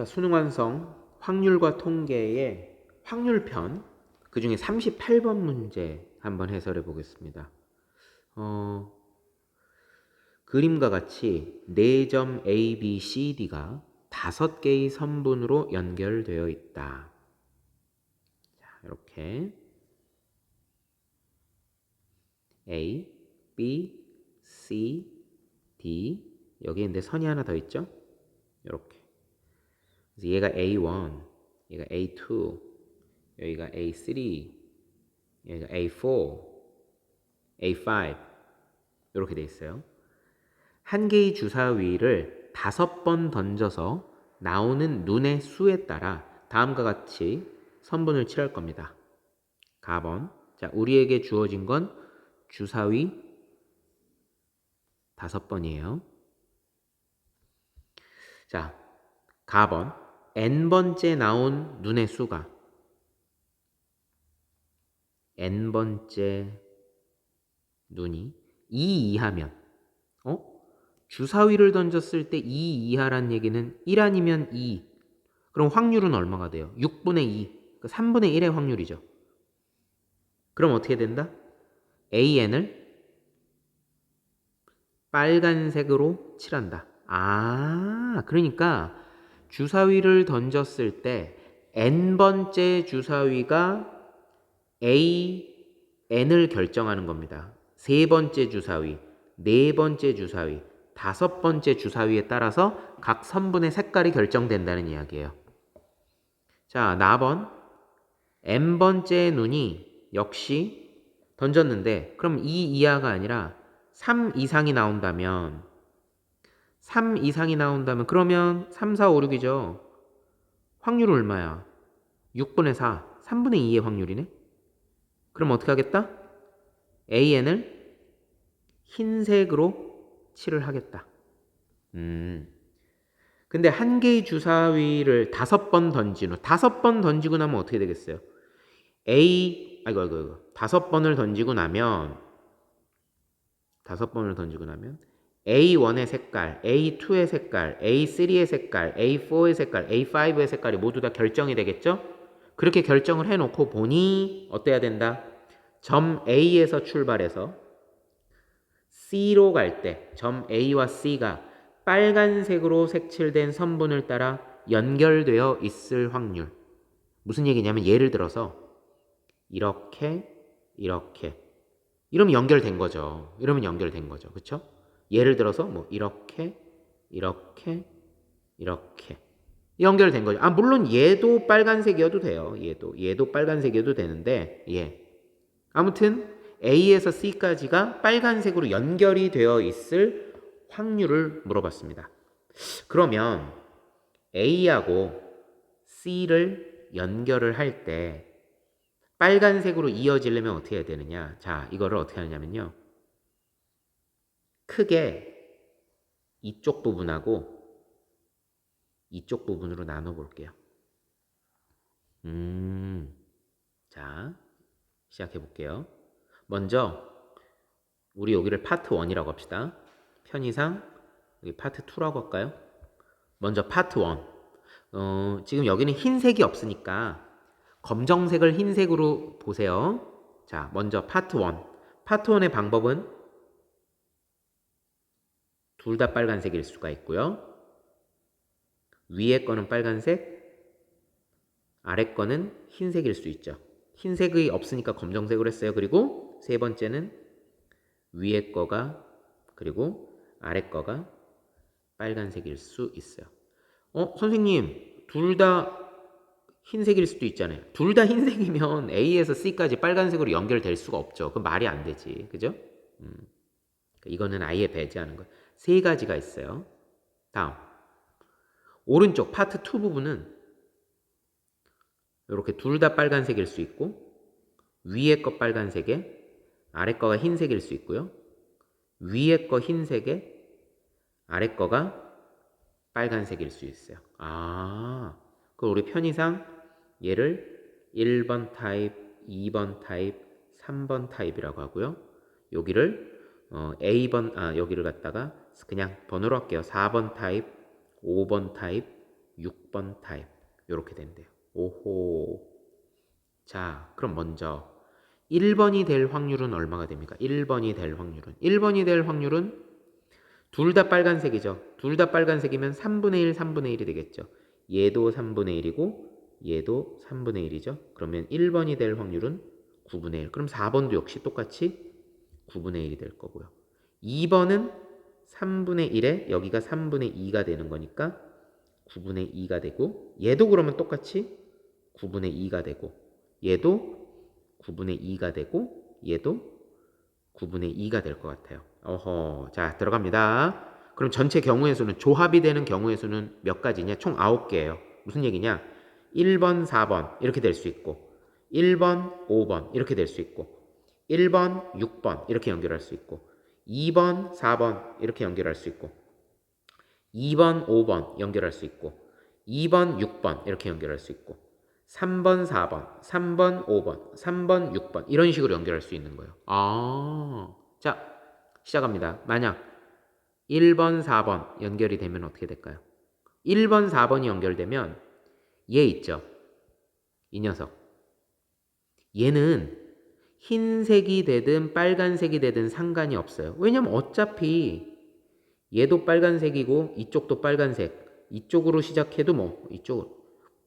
자, 수능 완성 확률과 통계의 확률편 그 중에 38번 문제 한번 해설해 보겠습니다. 어, 그림과 같이 4점 A, B, C, D가 5개의 선분으로 연결되어 있다. 자, 이렇게 A, B, C, D 여기에 근데 선이 하나 더 있죠? 이렇게 그래서 얘가 A1, 얘가 A2, 여기가 A3, 여기가 A4, A5 이렇게 돼 있어요. 한 개의 주사위를 다섯 번 던져서 나오는 눈의 수에 따라 다음과 같이 선분을 칠할 겁니다. 가번. 자, 우리에게 주어진 건 주사위 다섯 번이에요. 자, 가번. N번째 나온 눈의 수가 n번째 눈이 2 이하면 어? 주사위를 던졌을 때 2 이하란 얘기는 1 아니면 2 그럼 확률은 얼마가 돼요? 6분의 2그 3분의 1의 확률이죠 그럼 어떻게 된다? AN을 빨간색으로 칠한다 아 그러니까 주사위를 던졌을 때 n번째 주사위가 A, n을 결정하는 겁니다. 세 번째 주사위, 네 번째 주사위, 다섯 번째 주사위에 따라서 각 선분의 색깔이 결정된다는 이야기예요. 자, 나번 n번째 눈이 역시 던졌는데 그럼 2 이하가 아니라 3 이상이 나온다면 3 이상이 나온다면 그러면 3, 4, 5, 6이죠. 확률은 얼마야? 6분의 4, 3분의 2의 확률이네. 그럼 어떻게 하겠다? AN을 흰색으로 칠을 하겠다. 음. 근데 한 개의 주사위를 다섯 번 던진 후, 다섯 번 던지고 나면 어떻게 되겠어요? A, 아이고, 아이고, 아이고. 다섯 번을 던지고 나면, 다섯 번을 던지고 나면, A1의 색깔, A2의 색깔, A3의 색깔, A4의 색깔, A5의 색깔이 모두 다 결정이 되겠죠? 그렇게 결정을 해놓고 보니 어때야 된다? 점 A에서 출발해서 C로 갈 때 점 A와 C가 빨간색으로 색칠된 선분을 따라 연결되어 있을 확률. 무슨 얘기냐면 예를 들어서 이렇게 이렇게 이러면 연결된 거죠. 이러면 연결된 거죠. 그렇죠? 예를 들어서 뭐 이렇게 이렇게 이렇게 연결된 거죠. 아 물론 얘도 빨간색이어도 돼요. 얘도 얘도 빨간색이어도 되는데 예. 아무튼 A에서 C까지가 빨간색으로 연결이 되어 있을 확률을 물어봤습니다. 그러면 A하고 C를 연결을 할 때 빨간색으로 이어지려면 어떻게 해야 되느냐? 자, 이거를 어떻게 하냐면요. 크게 이쪽 부분하고 이쪽 부분으로 나눠 볼게요. 음, 자, 시작해 볼게요. 먼저, 우리 여기를 파트 1이라고 합시다. 편의상, 여기 파트 2라고 할까요? 먼저 파트 1. 어, 지금 여기는 흰색이 없으니까 검정색을 흰색으로 보세요. 자, 먼저 파트 1. 파트 1의 방법은 둘 다 빨간색일 수가 있고요. 위에 거는 빨간색, 아래 거는 흰색일 수 있죠. 흰색이 없으니까 검정색으로 했어요. 그리고 세 번째는 위에 거가 그리고 아래 거가 빨간색일 수 있어요. 어, 선생님, 둘 다 흰색일 수도 있잖아요. 둘 다 흰색이면 A에서 C까지 빨간색으로 연결될 수가 없죠. 그 말이 안 되지. 그죠? 음. 이거는 아예 배제하는 거예요. 세 가지가 있어요. 다음. 오른쪽 파트 2 부분은 이렇게 둘 다 빨간색일 수 있고 위에 거 빨간색에 아래 거가 흰색일 수 있고요. 위에 거 흰색에 아래 거가 빨간색일 수 있어요. 아, 그럼 우리 편의상 얘를 1번 타입, 2번 타입, 3번 타입이라고 하고요. 여기를 어, A번 아 여기를 갖다가 그냥 번호로 할게요. 4번 타입, 5번 타입, 6번 타입. 이렇게 된대요. 오호. 자, 그럼 먼저 1번이 될 확률은 얼마가 됩니까? 1번이 될 확률은 1번이 될 확률은 둘 다 빨간색이죠. 둘 다 빨간색이면 3분의 1, 3분의 1이 되겠죠. 얘도 3분의 1이고 얘도 3분의 1이죠. 그러면 1번이 될 확률은 9분의 1. 그럼 4번도 역시 똑같이 9분의 1이 될 거고요. 2번은 3분의 1에 여기가 3분의 2가 되는 거니까 9분의 2가 되고 얘도 그러면 똑같이 9분의 2가 되고 얘도 9분의 2가 되고 얘도 9분의 2가 될 것 같아요. 어허. 자, 들어갑니다. 그럼 전체 경우의 수는 조합이 되는 경우의 수는 몇 가지냐? 총 9개예요. 무슨 얘기냐? 1번, 4번 이렇게 될 수 있고 1번, 5번 이렇게 될 수 있고 1번, 6번 이렇게 연결할 수 있고 2번, 4번 이렇게 연결할 수 있고 2번, 5번 연결할 수 있고 2번, 6번 이렇게 연결할 수 있고 3번, 4번, 3번, 5번, 3번, 6번 이런 식으로 연결할 수 있는 거예요. 아, 자 시작합니다. 만약 1번, 4번 연결이 되면 어떻게 될까요? 1번, 4번이 연결되면 얘 있죠. 이 녀석. 얘는 흰색이 되든 빨간색이 되든 상관이 없어요. 왜냐면 어차피 얘도 빨간색이고 이쪽도 빨간색. 이쪽으로 시작해도 뭐 이쪽으로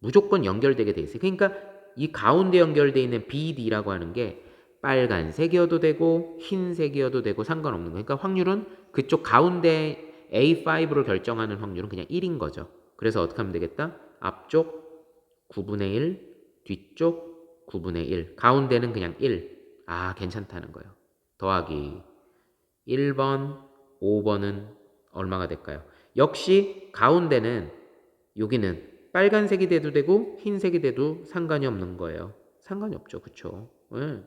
무조건 연결되게 돼 있어요. 그러니까 이 가운데 연결돼 있는 BD라고 하는 게 빨간색이어도 되고 흰색이어도 되고 상관없는 거예요. 그러니까 확률은 그쪽 가운데 A5를 결정하는 확률은 그냥 1인 거죠. 그래서 어떻게 하면 되겠다? 앞쪽 9분의 1, 뒤쪽 9분의 1, 가운데는 그냥 1. 아, 괜찮다는 거예요. 더하기 1번, 5번은 얼마가 될까요? 역시 가운데는 여기는 빨간색이 돼도 되고 흰색이 돼도 상관이 없는 거예요. 상관이 없죠. 그쵸? 네.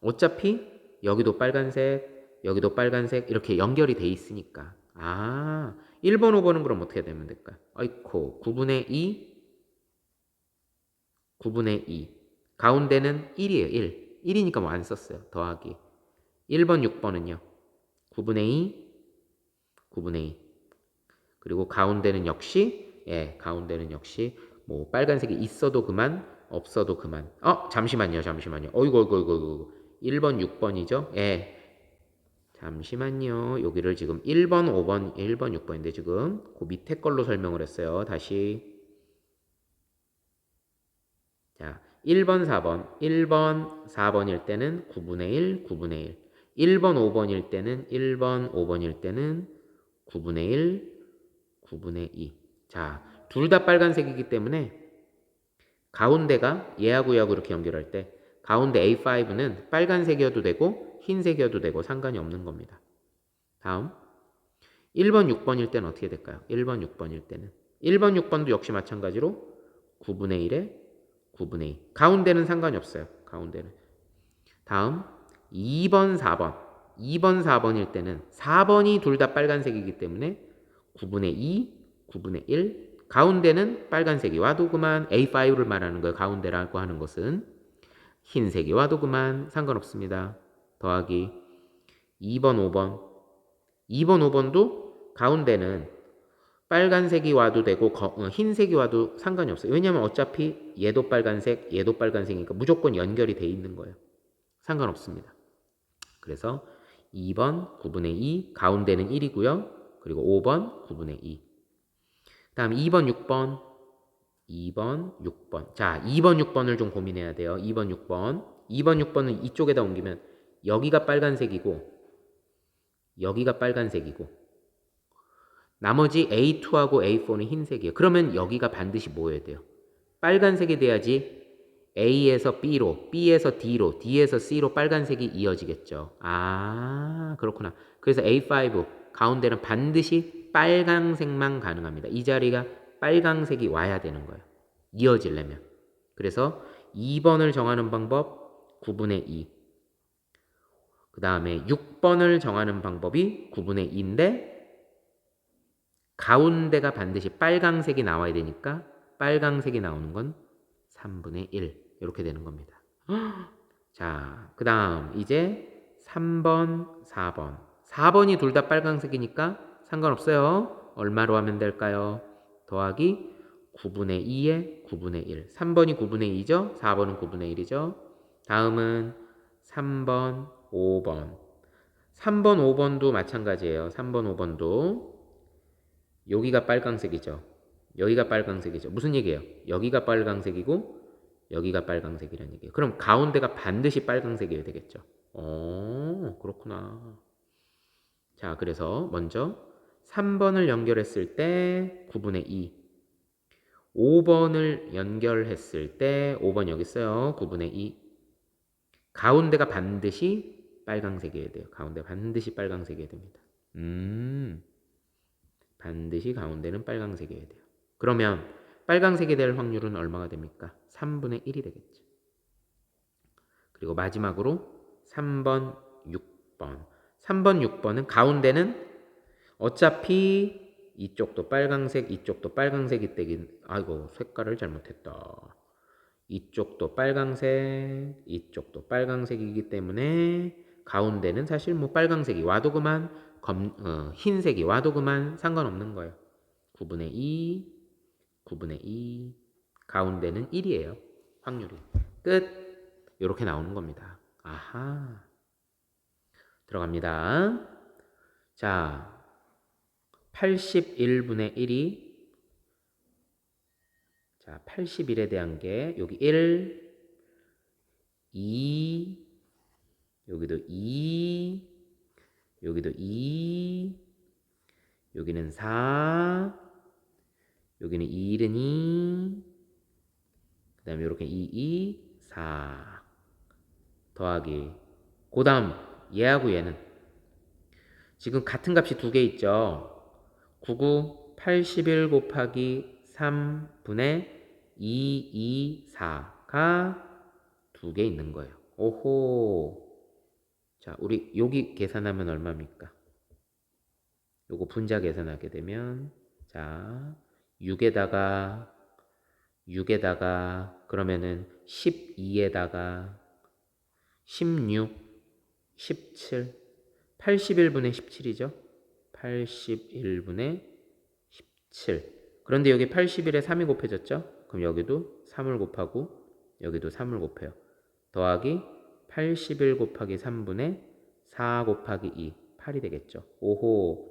어차피 여기도 빨간색, 여기도 빨간색 이렇게 연결이 돼 있으니까. 아, 1번, 5번은 그럼 어떻게 되면 될까요? 아이코, 9분의 2, 9분의 2. 가운데는 1이에요, 1. 1이니까 뭐 안 썼어요. 더하기. 1번, 6번은요. 9분의 2, 9분의 2. 그리고 가운데는 역시, 예, 가운데는 역시 뭐 빨간색이 있어도 그만, 없어도 그만. 어, 잠시만요, 잠시만요. 어이구, 어이구, 어이구, 어이구. 1번, 6번이죠? 예. 잠시만요. 여기를 지금 1번, 5번, 1번, 6번인데 지금 그 밑에 걸로 설명을 했어요. 다시. 자, 1번, 4번. 1번, 4번일 때는 9분의 1, 9분의 1. 1번, 5번일 때는 1번, 5번일 때는 9분의 1, 9분의 2. 자, 둘 다 빨간색이기 때문에 가운데가 얘하고 얘하고 이렇게 연결할 때 가운데 A5는 빨간색이어도 되고 흰색이어도 되고 상관이 없는 겁니다. 다음 1번, 6번일 때는 어떻게 될까요? 1번, 6번일 때는 1번, 6번도 역시 마찬가지로 9분의 1에 9분의 2 가운데는 상관이 없어요. 가운데는 다음 2번, 4번 2번, 4번일 때는 4번이 둘 다 빨간색이기 때문에 9분의 2, 9분의 1 가운데는 빨간색이 와도 그만 A5를 말하는 거예요. 가운데라고 하는 것은 흰색이 와도 그만 상관없습니다. 더하기 2번, 5번 2번, 5번도 가운데는 빨간색이 와도 되고 거, 어, 흰색이 와도 상관이 없어요. 왜냐하면 어차피 얘도 빨간색, 얘도 빨간색이니까 무조건 연결이 돼 있는 거예요. 상관없습니다. 그래서 2번 9분의 2 가운데는 1이고요. 그리고 5번 9분의 2. 다음 2번 6번 2번 6번. 자, 2번 6번을 좀 고민해야 돼요. 2번 6번. 2번 6번은 이쪽에다 옮기면 여기가 빨간색이고 여기가 빨간색이고 나머지 A2하고 A4는 흰색이에요. 그러면 여기가 반드시 뭐여야 돼요? 빨간색이 돼야지 A에서 B로, B에서 D로, D에서 C로 빨간색이 이어지겠죠. 아, 그렇구나. 그래서 A5 가운데는 반드시 빨강색만 가능합니다. 이 자리가 빨강색이 와야 되는 거예요. 이어지려면. 그래서 2번을 정하는 방법 9분의 2. 그 다음에 6번을 정하는 방법이 9분의 2인데 가운데가 반드시 빨강색이 나와야 되니까 빨강색이 나오는 건 3분의 1 이렇게 되는 겁니다. 자, 그 다음 이제 3번, 4번 4번이 둘 다 빨강색이니까 상관없어요. 얼마로 하면 될까요? 더하기 9분의 2에 9분의 1. 3번이 9분의 2죠? 4번은 9분의 1이죠? 다음은 3번, 5번. 3번, 5번도 마찬가지예요. 3번, 5번도. 여기가 빨강색이죠. 여기가 빨강색이죠. 무슨 얘기예요? 여기가 빨강색이고 여기가 빨강색이라는 얘기예요. 그럼 가운데가 반드시 빨강색이어야 되겠죠. 어, 그렇구나. 자, 그래서 먼저 3번을 연결했을 때 9분의 2. 5번을 연결했을 때 5번 여기 있어요. 9분의 2. 가운데가 반드시 빨강색이어야 돼요. 가운데 반드시 빨강색이어야 됩니다. 음. 반드시 가운데는 빨강색이어야 돼요. 그러면 빨강색이 될 확률은 얼마가 됩니까? 3분의 1이 되겠죠. 그리고 마지막으로 3번, 6번. 3번, 6번은 가운데는 어차피 이쪽도 빨강색, 이쪽도 빨강색이 되긴 아이고 색깔을 잘못했다. 이쪽도 빨강색, 이쪽도 빨강색이기 때문에 가운데는 사실 뭐 빨강색이 와도 그만 검, 어, 흰색이 와도 그만 상관없는 거예요. 9분의 2, 9분의 2, 가운데는 1이에요. 확률이. 끝. 이렇게 나오는 겁니다. 아하. 들어갑니다. 자, 81분의 1이 자, 81에 대한 게 여기 1, 2, 여기도 2, 여기도 2, 여기는 4, 여기는 2는 2, 그 다음에 이렇게 2, 2, 4 더하기 그 다음 얘하고 얘는 지금 같은 값이 두 개 있죠. 99, 81 곱하기 3분의 2, 2, 4가 두 개 있는 거예요. 오호 자 우리 여기 계산하면 얼마입니까 요거 분자 계산하게 되면 자 6에다가 6에다가 그러면은 12에다가 16, 17, 81분의 17이죠. 81분의 17. 그런데 여기 81에 3이 곱해졌죠? 그럼 여기도 3을 곱하고 여기도 3을 곱해요. 더하기 81 곱하기 3분의 4 곱하기 2, 8이 되겠죠. 오호,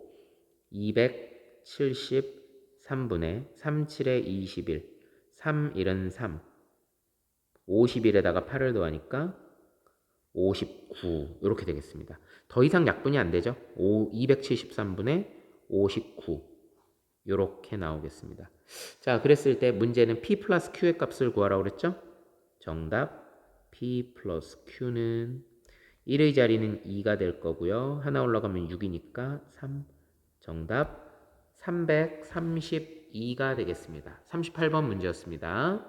273분의 37에 21, 3, 1은 3. 50일에다가 8을 더하니까 59 이렇게 되겠습니다. 더 이상 약분이 안 되죠. 5, 273분의 59 이렇게 나오겠습니다. 자, 그랬을 때 문제는 P 플러스 Q의 값을 구하라고 그랬죠? 정답 P 플러스 Q는 1의 자리는 2가 될 거고요. 하나 올라가면 6이니까 3 정답 332가 되겠습니다. 38번 문제였습니다.